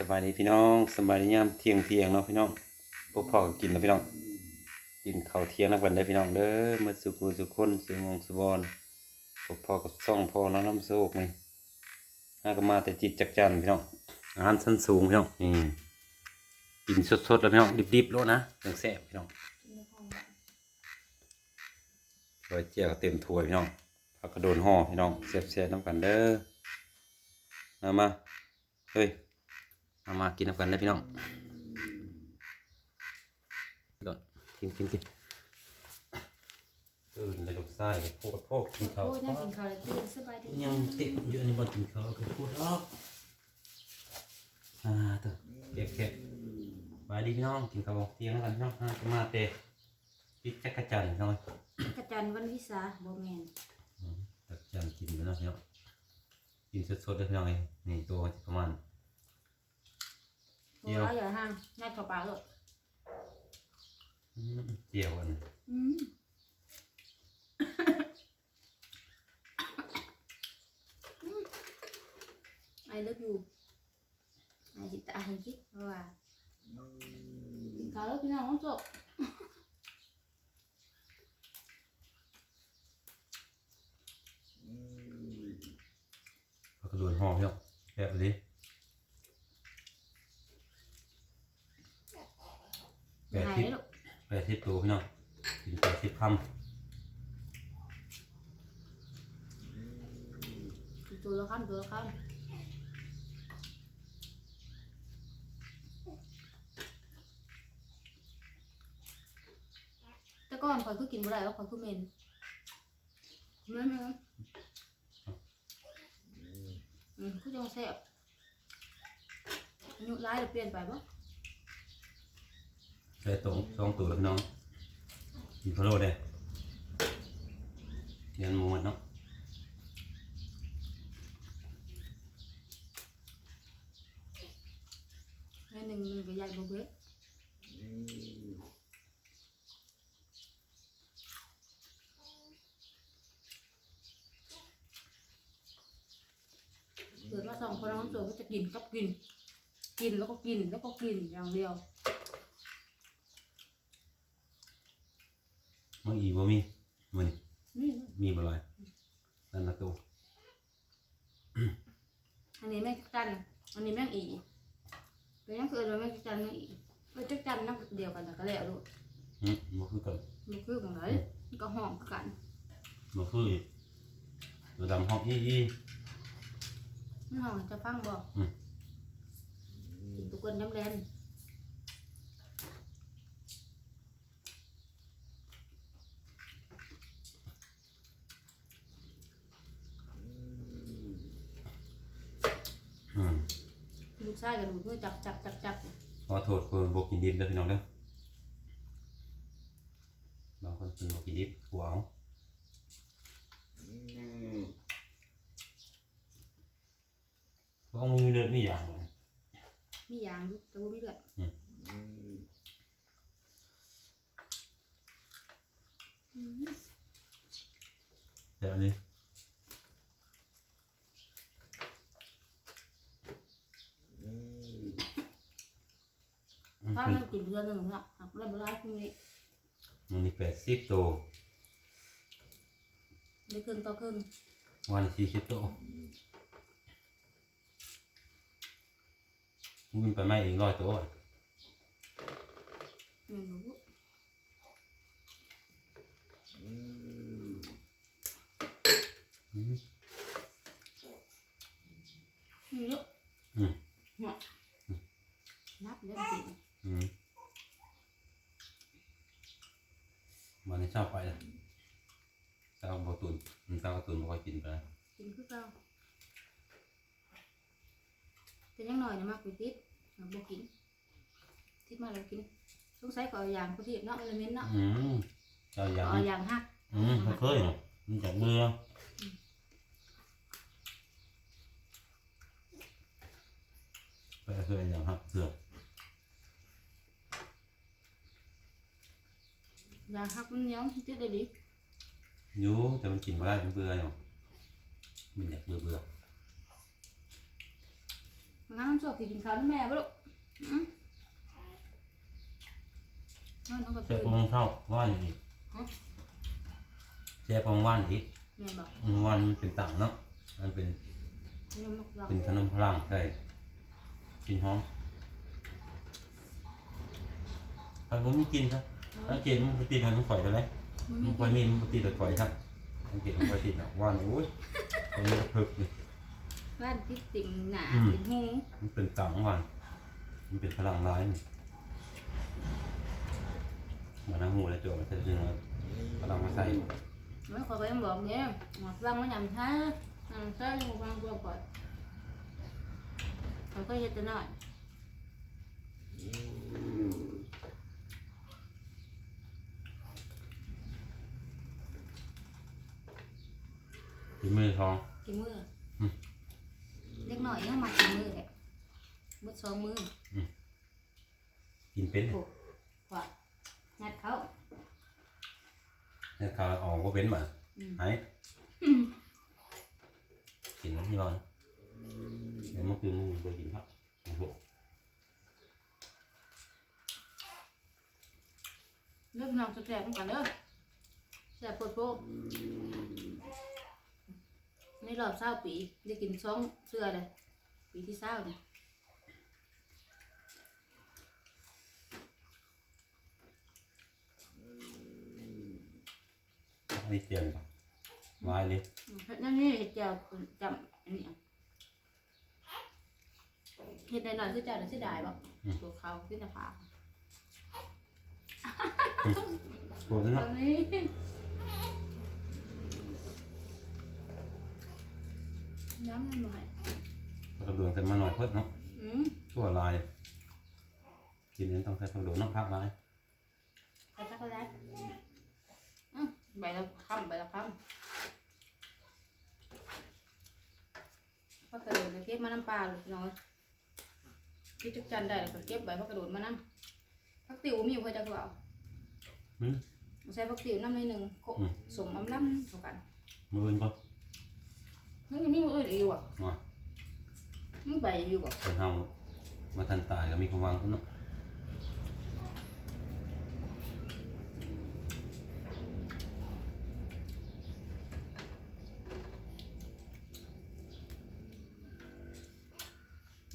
สบายดีพี่น้องสบายดียามเที่ยงเที่ยงเนาะพี่น้องพวกพ่อก็กินแล้วพี่น้อง กินข้าวเที่ยงนักวันได้พี่น้องเด้อมาสุกุสุกคนสุมงสุบอนพวกพ่อกับซ่องพ่อน้องน้ำโซกนี่น่าก็มาแต่จิตจักจันพี่น้องอาหารชั้นสูงพี่น้องนี่กินสดๆแล้วพี่น้องดิบๆแล้วนะยังแซ่บพี่น้องรอยเจียวก็เต็มถ้วยพี่น้องผักกระโดนห่อพี่น้องแซ่บๆน้ำกันเด้อมามาเฮ้ย มามากินน้ำกันได้อพี่น้องก่อนกินกินกินตื่นเลยลูกไส้โพดโพดกินข้าวโอ้ยนั่งกินข้าวเลยตื่นสบายดียังติดอยู่ในบ่กินข้าวก็พูดออกอ่าตัวเก็บเก็บไปดีพี่น้องกินข้าวเที่ยงกันพี่น้องอ่าจะมาเตะปิดจักรจันทร์พี่น้องกระจันวันวิสาบ่แม่นอืมจักรจันทร์กินไปเนาะพี่น้องกินสดๆเลยพี่น้องเองนี่ตัวมันจะประมาณ โอ้ยอย่าห่างง่ายเข้าปากเลยอืมเจียวอันอืมไอ้เลิกอยู่ไอ้จิตตาให้คิดเพราะว่ากินข้าวแล้วพี่น้องต้องจบผักกระโดนห่อพี่น้องแบบนี้แป ดหายสิบลูกแปดสิบตัวพี่น้องกินแปดสิบคตัวละคำตัวละคำแต่ก่อนคอยคือกินบ่ได้ว่าคอยคือเหม็นเหม็นเหม็นอืมคือจังแซ่บอายุร้ายจะเปลี่ยนไปบ่ำใส่ตรงสองตัวแล้วพี่น้องกินพะโล้ได้เรียนหมูหมดเนาะในหนึ่งหนึ่งก็ใหญ่บ่เบิดเกิดมาสองคนน้องโจก็จะกินกับกิน กินแล้วก็กินแล้วก็กินอย่างเดียว มังอีบ่มีมันนี่มีบ่หลายนั่นละตัวอันนี้แม่งจันอันนี้แม่งอีเป็นยังคือเราแม่งจันแม่งอีเออจักจันนั่งเดียวกันแต่ก็แล้วลูกอืมบ่คือกันมันคือของไหนมันก็หอมคือกันบ่คืออีกระดับห้องอีอีมันหอมจะฟังบอกอืมกินทุกคนน้ำแรง ลูกชายกับลูกมือจับจับจับจับขอโทษคนบ่กินดิบเด้อพี่น้องเด้อบางคนกินบ่กินดิบหัวเอาเพราะมือเลือดไม่อย่างเลยมียางอยู่แต่ว่ามีเลือดอืม อืม แต่อันนี้ ถ้ามันกินเดือนหนึ่งเนาะหักแล้วเวลาพรุ่งนี้มันนี่แปดสิบตัวได้ครึ่งต่อครึ่งวันสี่สิบตัวมันไปไม่อีกร้อยตัวหนึ่งลูก อืม นี่ลูก อืม เนี่ยนับเดี๋ยวกิน อืมวันนี้ชอบไปเลยเจ้าบอตุนมันเจ้าตุนบอกว่ากินไปแล้ว กินคือเก่า แต่ยังหน่อยนะมากไปติดเราบ่กินติดมาแล้วกินสงสัยขอเอาอย่างเขาที่เนาะเอลเมนต์เนาะอืมเจ้าอขยาอกเอาอย่างหักอืมไม่เคยหรอกมันจากเบื่อไปเคยอย่างครับเสือกอย่างหักมันเหนียวติดได้ดีอยูแต่มันกินไม่ได้มันเบื่ออยู่มันอยากเบื่อเบื่องั้ นำสวกกินข้าวน้ำแม่บ่ลูกอืมนอนน้องก็เจ็บตื่นปงเข้าว่านอีกฮะเจ็บปงว่านอีกแม่บอกว่านมันเป็นต่างเนาะ มันเป็นยังมักเราเป็นขนมพลังใช่กินหอมไอ้ผมไม่กินครับถ้ากินมันติดมันข่อยไปเลยมันมัไม่นข่อยมีมันติดแต่ข่อยครับมันกินมันข่อยติดอะว่านโอ้ยตรงนี้ก็พึกเลย บ้านที่ติ่งหนาอืมติ่งหูมันเป็นต่างว่านมันเป็นพลังร้ายนี่เหมือนน้ำหูแล้วโจมันจะดึงพลังมาใส่ไม่ขอไปยังบอกเนี่ยหมดฟังมันยำช้ายำช้ายังฟังตัวก่อนเขาก็เฮ็ดจะน้อยที่มือทองกินมือ อมเล็กหน่อยเนี่ยมากินมือแหละมือสองมือกินเป็นโอ้กว่างัดเขาเนี่ยข้าวออกก็เป็นมาอืมหายกินแล้วที่ร้อนเดี๋ยวเมื่อคืนมึงไปกินครับโอ้โหเริ่มนองแสบๆกันเด้อแสบปวดโพกในรอบเศร้าปีได้กินสองเสื้อเลย ปีที่เศร้าเนี่ยไม่เตียงปะไม้เลยอืมเฮ็ดนั่นนี่เห็ดเจียวจำอันนี้เอาเห็ดหน่อยๆคือเจ้าน่ะเสียดายบ่ตัวเขาขึ้นหน้าผากปวดตนะอนนี้ย้ำมันหน่อย กระดูกกันมาหน่อยเพิ่มเนาะอืมชั่วลาย กินนี้ต้องใช้กระดูกน้ำพักลายไปช็อกโกแลตอืมใบละคำใบละคำพักกระโดดไปเก็บมาน้ำปลาเลยพี่น้อยคิดจักจันได้แล้วก็เก็บใบพักกระโดดมาน้ำพักติ๋วมีอยู่เพื่อจะเอาอืมใส่พักติ๋วน้ำในหนึ่งโคอืมสมอำล้ำเท่ากันมืออื่นก็มันยังมีมืออื่นอีกอยู่อะ มามันใบอยู่บ่คนเฮามาทันตายก็มีความหวังเนาะ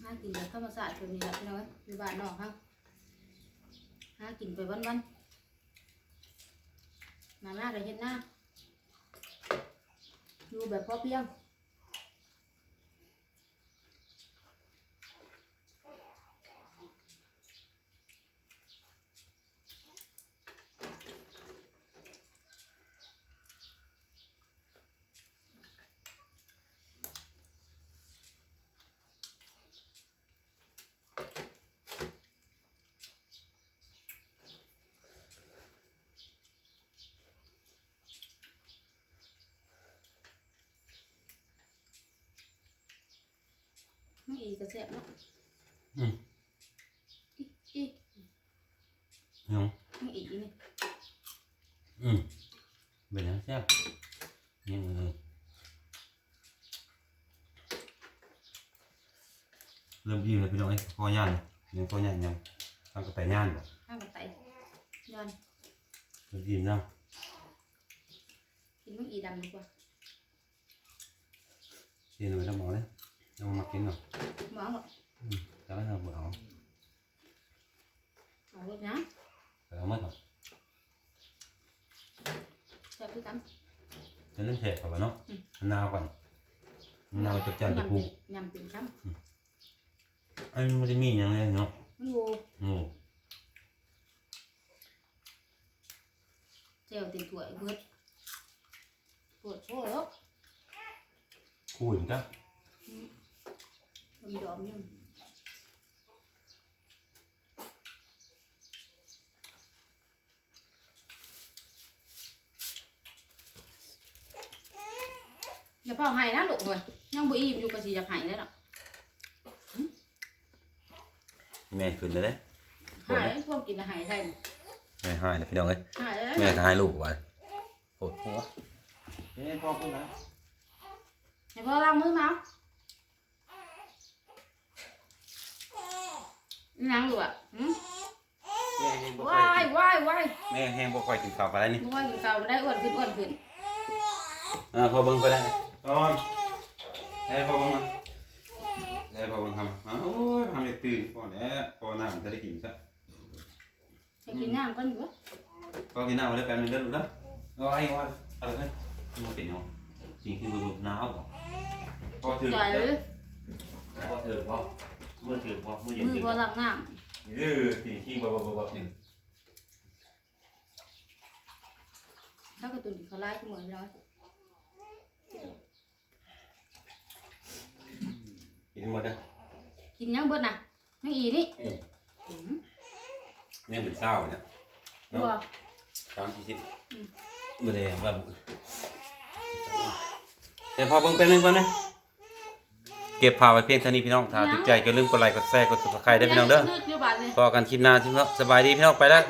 หากินแบบธรรมชาติตัวนี้แหละพี่น้อยอยู่บ้านนอกครับหากินไปวันๆมาหน้าก็เห็นหน้าดูแบบพอเพียง ไม่อีกกระเสียบเนาะอืมอีอีน้องไม่อีกอีนี่อืมเป็นยังแซ่บยังเออเริ่มอิ่มแล้วพี่น้องไอ้ยคอย่านยังคอย่านยังทำกระต่ายย่านบ่ข้างกับไตย้อนเริ่มอิ่มแล้วกินไม่อีดำดีกว่ากินหน่อยแล้วหมอเลย เอามากินหน่อยหมอบอกจะไม่ทำเอาหมอรถนะแต่เอาไม่หรอกแซ่บพี่ตั้มจะเล่ นแฉกก่อนเนาะมะนาวก่อนมะนาวจับจันจะ ยำ ปู เป็นยำเป็นช้ ไอ้มันจะมีอย่างไรเนาะ ำมันโว โอ้ เจลเต็มถ้วยเบิดปวดโซ่แล้ว คู่อีกจ้ะ มันดอมยังอย่าเผาให้นะลูกเลยยังบ่อิ่มอยู่กับสิจะหายแล้วเนาะ แม่ขึ้นเลยเด้ หายพวกกินอาหารไทย แม่หายนะพี่น้องเอ้ย หายแล้ว แม่ก็ให้ลูกไว้โหดหัวเอ้พ่อพูดนะ ให้พ่อล้างมือมา นางอยู่อะหืมแม่แห้งบ่ค่ว้าอยยว้ายว้ายแม่แห้งบ่ค่อยกินข้าวปลาไหลนี่บ่ว่ากินข้าวบ่ได้อ้วนขึ้นอ้วนขึ้นอ่าพอเบิ่งไปได้ตอนให้พอเบิ่งมาให้พอเบิ่งทำอ้าวโอ้ยทำให้ตื่นพอแล้วพอน้ำจะได้กินซะจะกินน้ำก่อนอยู่วะพอกินน้ำมาได้แป๊บนึงเด้อลูกเด้อเอาไอ้ว่าอะไรเฮ้ยมันเป็นเนาะจริงคือมันหนาวบ่พอถือใหญ่เลยพอถือพอเมื่อถือพอเมื่อเย็นมือถือพอรับน้เออจริงจริงบ่บ่บ่บ่จริงำถ้ากระตุ้นเขาไล่ขึ้นเหมือนเรากินหมดเด้อกินยังเบิดน่ะไม่อีนี่อืมอืมเนี่ยเป็นเศร้าเนี่ยบัวสามสี่สิบบ่ได้ว่าแต่พอเบิ่งแป๊บนึงก่อนนะ เก็บภาพไว้เพียงเท่านี้พี่น้องถ้าติดใจก็อย่าลืมกดไลค์กดแชร์กด Subscribe ด้พี่น้องเด้อพอกันคลิปหน้าพี่น้องสบายดีพี่น้องไปแล้ว